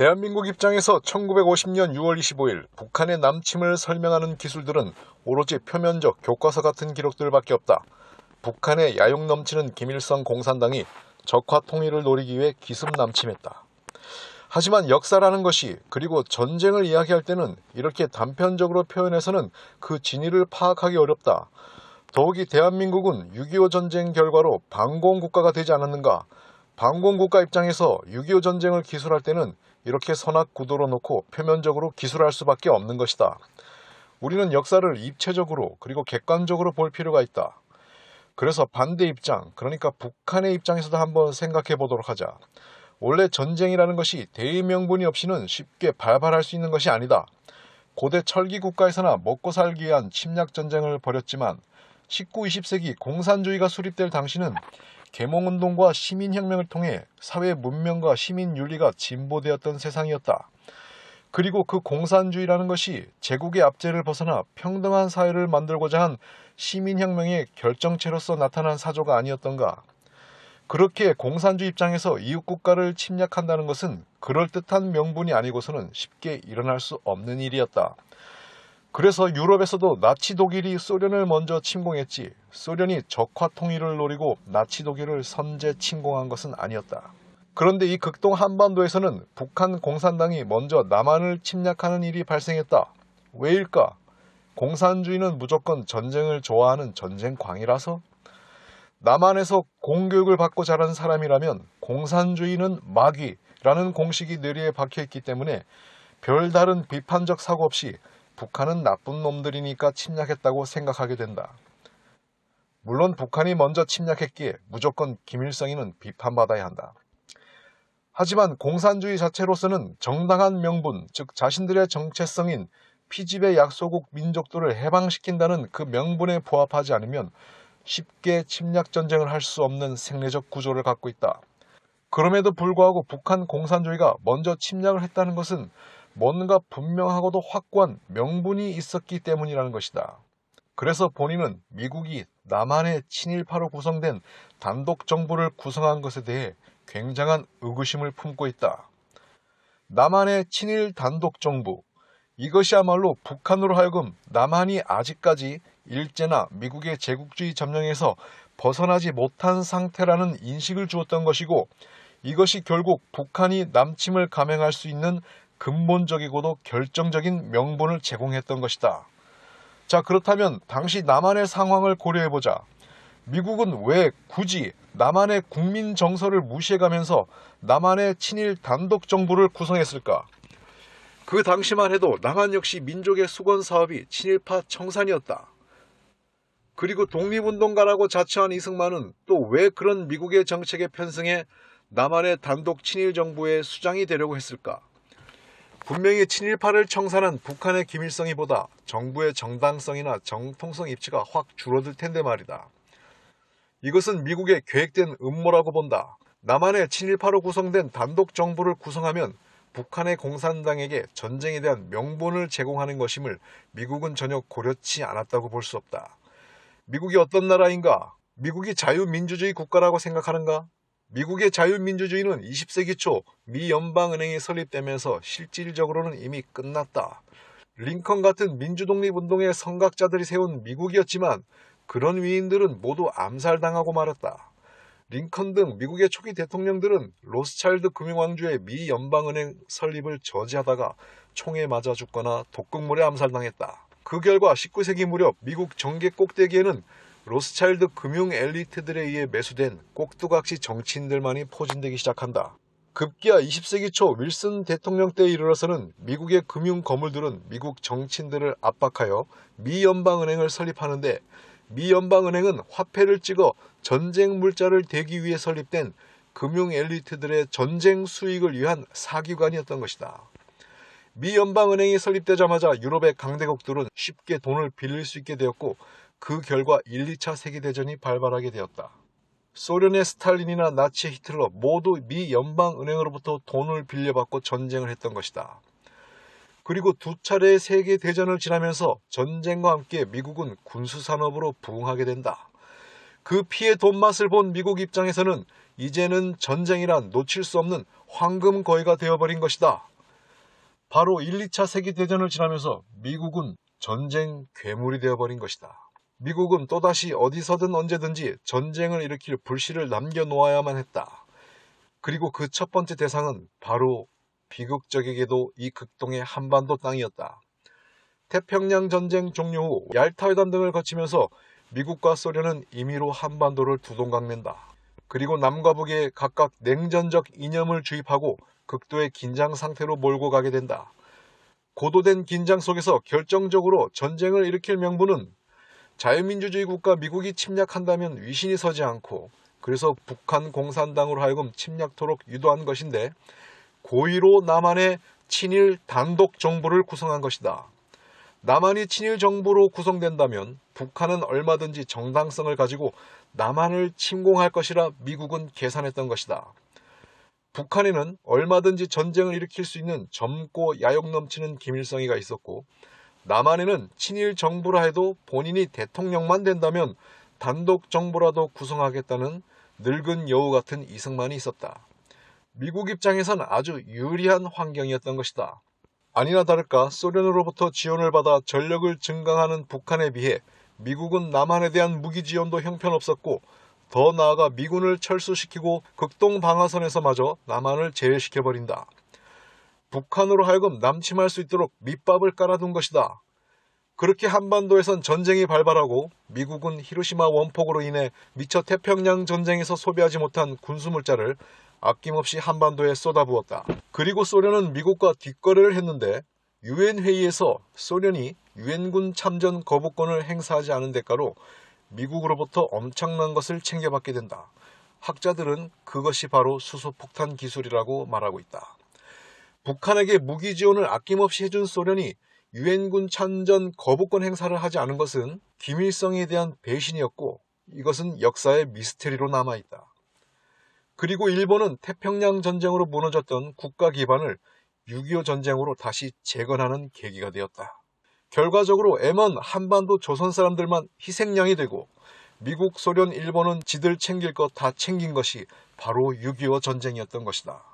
대한민국 입장에서 1950년 6월 25일 북한의 남침을 설명하는 기술들은 오로지 표면적 교과서 같은 기록들밖에 없다. 북한의 야욕 넘치는 김일성 공산당이 적화 통일을 노리기 위해 기습 남침했다. 하지만 역사라는 것이 그리고 전쟁을 이야기할 때는 이렇게 단편적으로 표현해서는 그 진위를 파악하기 어렵다. 더욱이 대한민국은 6.25 전쟁 결과로 반공국가가 되지 않았는가? 반공국가 입장에서 6.25 전쟁을 기술할 때는 이렇게 선악 구도로 놓고 표면적으로 기술할 수밖에 없는 것이다. 우리는 역사를 입체적으로 그리고 객관적으로 볼 필요가 있다. 그래서 반대 입장, 그러니까 북한의 입장에서도 한번 생각해 보도록 하자. 원래 전쟁이라는 것이 대의 명분이 없이는 쉽게 발발할 수 있는 것이 아니다. 고대 철기 국가에서나 먹고 살기 위한 침략 전쟁을 벌였지만 19, 20세기 공산주의가 수립될 당시는 계몽운동과 시민혁명을 통해 사회 문명과 시민윤리가 진보되었던 세상이었다. 그리고 그 공산주의라는 것이 제국의 압제를 벗어나 평등한 사회를 만들고자 한 시민혁명의 결정체로서 나타난 사조가 아니었던가. 그렇게 공산주의 입장에서 이웃국가를 침략한다는 것은 그럴듯한 명분이 아니고서는 쉽게 일어날 수 없는 일이었다. 그래서 유럽에서도 나치 독일이 소련을 먼저 침공했지 소련이 적화 통일을 노리고 나치 독일을 선제 침공한 것은 아니었다. 그런데 이 극동 한반도에서는 북한 공산당이 먼저 남한을 침략하는 일이 발생했다. 왜일까? 공산주의는 무조건 전쟁을 좋아하는 전쟁광이라서? 남한에서 공교육을 받고 자란 사람이라면 공산주의는 마귀라는 공식이 뇌리에 박혀있기 때문에 별다른 비판적 사고 없이 북한은 나쁜 놈들이니까 침략했다고 생각하게 된다. 물론 북한이 먼저 침략했기에 무조건 김일성이는 비판받아야 한다. 하지만 공산주의 자체로서는 정당한 명분, 즉 자신들의 정체성인 피집의 약소국 민족들을 해방시킨다는 그 명분에 부합하지 않으면 쉽게 침략 전쟁을 할 수 없는 생리적 구조를 갖고 있다. 그럼에도 불구하고 북한 공산주의가 먼저 침략을 했다는 것은 뭔가 분명하고도 확고한 명분이 있었기 때문이라는 것이다. 그래서 본인은 미국이 남한의 친일파로 구성된 단독 정부를 구성한 것에 대해 굉장한 의구심을 품고 있다. 남한의 친일 단독 정부, 이것이야말로 북한으로 하여금 남한이 아직까지 일제나 미국의 제국주의 점령에서 벗어나지 못한 상태라는 인식을 주었던 것이고 이것이 결국 북한이 남침을 감행할 수 있는 근본적이고도 결정적인 명분을 제공했던 것이다. 자, 그렇다면 당시 남한의 상황을 고려해보자. 미국은 왜 굳이 남한의 국민 정서를 무시해가면서 남한의 친일 단독 정부를 구성했을까? 그 당시만 해도 남한 역시 민족의 수건 사업이 친일파 청산이었다. 그리고 독립운동가라고 자처한 이승만은 또 왜 그런 미국의 정책에 편승해 남한의 단독 친일 정부의 수장이 되려고 했을까? 분명히 친일파를 청산한 북한의 김일성이 보다 정부의 정당성이나 정통성 입지가 확 줄어들 텐데 말이다. 이것은 미국의 계획된 음모라고 본다. 남한의 친일파로 구성된 단독 정부를 구성하면 북한의 공산당에게 전쟁에 대한 명분을 제공하는 것임을 미국은 전혀 고려치 않았다고 볼 수 없다. 미국이 어떤 나라인가? 미국이 자유민주주의 국가라고 생각하는가? 미국의 자유민주주의는 20세기 초 미 연방은행이 설립되면서 실질적으로는 이미 끝났다. 링컨 같은 민주독립운동의 성각자들이 세운 미국이었지만 그런 위인들은 모두 암살당하고 말았다. 링컨 등 미국의 초기 대통령들은 로스차일드 금융왕조의 미 연방은행 설립을 저지하다가 총에 맞아 죽거나 독극물에 암살당했다. 그 결과 19세기 무렵 미국 정계 꼭대기에는 로스차일드 금융 엘리트들에 의해 매수된 꼭두각시 정치인들만이 포진되기 시작한다. 급기야 20세기 초 윌슨 대통령 때에 이르러서는 미국의 금융 거물들은 미국 정치인들을 압박하여 미 연방은행을 설립하는데 미 연방은행은 화폐를 찍어 전쟁 물자를 대기 위해 설립된 금융 엘리트들의 전쟁 수익을 위한 사기관이었던 것이다. 미 연방은행이 설립되자마자 유럽의 강대국들은 쉽게 돈을 빌릴 수 있게 되었고 그 결과 1, 2차 세계대전이 발발하게 되었다. 소련의 스탈린이나 나치의 히틀러 모두 미 연방은행으로부터 돈을 빌려받고 전쟁을 했던 것이다. 그리고 두 차례의 세계대전을 지나면서 전쟁과 함께 미국은 군수산업으로 부흥하게 된다. 그 피해 돈맛을 본 미국 입장에서는 이제는 전쟁이란 놓칠 수 없는 황금 거위가 되어버린 것이다. 바로 1, 2차 세계대전을 지나면서 미국은 전쟁 괴물이 되어버린 것이다. 미국은 또다시 어디서든 언제든지 전쟁을 일으킬 불씨를 남겨놓아야만 했다. 그리고 그 첫 번째 대상은 바로 비극적에게도 이 극동의 한반도 땅이었다. 태평양 전쟁 종료 후 얄타 회담 등을 거치면서 미국과 소련은 임의로 한반도를 두동강맨다. 그리고 남과 북에 각각 냉전적 이념을 주입하고 극도의 긴장 상태로 몰고 가게 된다. 고도된 긴장 속에서 결정적으로 전쟁을 일으킬 명분은 자유민주주의 국가 미국이 침략한다면 위신이 서지 않고 그래서 북한 공산당으로 하여금 침략토록 유도한 것인데 고의로 남한의 친일 단독 정부를 구성한 것이다. 남한이 친일 정부로 구성된다면 북한은 얼마든지 정당성을 가지고 남한을 침공할 것이라 미국은 계산했던 것이다. 북한에는 얼마든지 전쟁을 일으킬 수 있는 젊고 야욕 넘치는 김일성이가 있었고 남한에는 친일 정부라 해도 본인이 대통령만 된다면 단독 정부라도 구성하겠다는 늙은 여우 같은 이승만이 있었다. 미국 입장에선 아주 유리한 환경이었던 것이다. 아니나 다를까 소련으로부터 지원을 받아 전력을 증강하는 북한에 비해 미국은 남한에 대한 무기 지원도 형편없었고 더 나아가 미군을 철수시키고 극동 방어선에서마저 남한을 제외시켜버린다. 북한으로 하여금 남침할 수 있도록 밑밥을 깔아둔 것이다. 그렇게 한반도에선 전쟁이 발발하고 미국은 히로시마 원폭으로 인해 미처 태평양 전쟁에서 소비하지 못한 군수물자를 아낌없이 한반도에 쏟아부었다. 그리고 소련은 미국과 뒷거래를 했는데 유엔 회의에서 소련이 유엔군 참전 거부권을 행사하지 않은 대가로 미국으로부터 엄청난 것을 챙겨받게 된다. 학자들은 그것이 바로 수소폭탄 기술이라고 말하고 있다. 북한에게 무기 지원을 아낌없이 해준 소련이 유엔군 참전 거부권 행사를 하지 않은 것은 김일성에 대한 배신이었고 이것은 역사의 미스테리로 남아있다. 그리고 일본은 태평양 전쟁으로 무너졌던 국가 기반을 6.25 전쟁으로 다시 재건하는 계기가 되었다. 결과적으로 M은 한반도 조선 사람들만 희생양이 되고 미국, 소련, 일본은 지들 챙길 것 다 챙긴 것이 바로 6.25 전쟁이었던 것이다.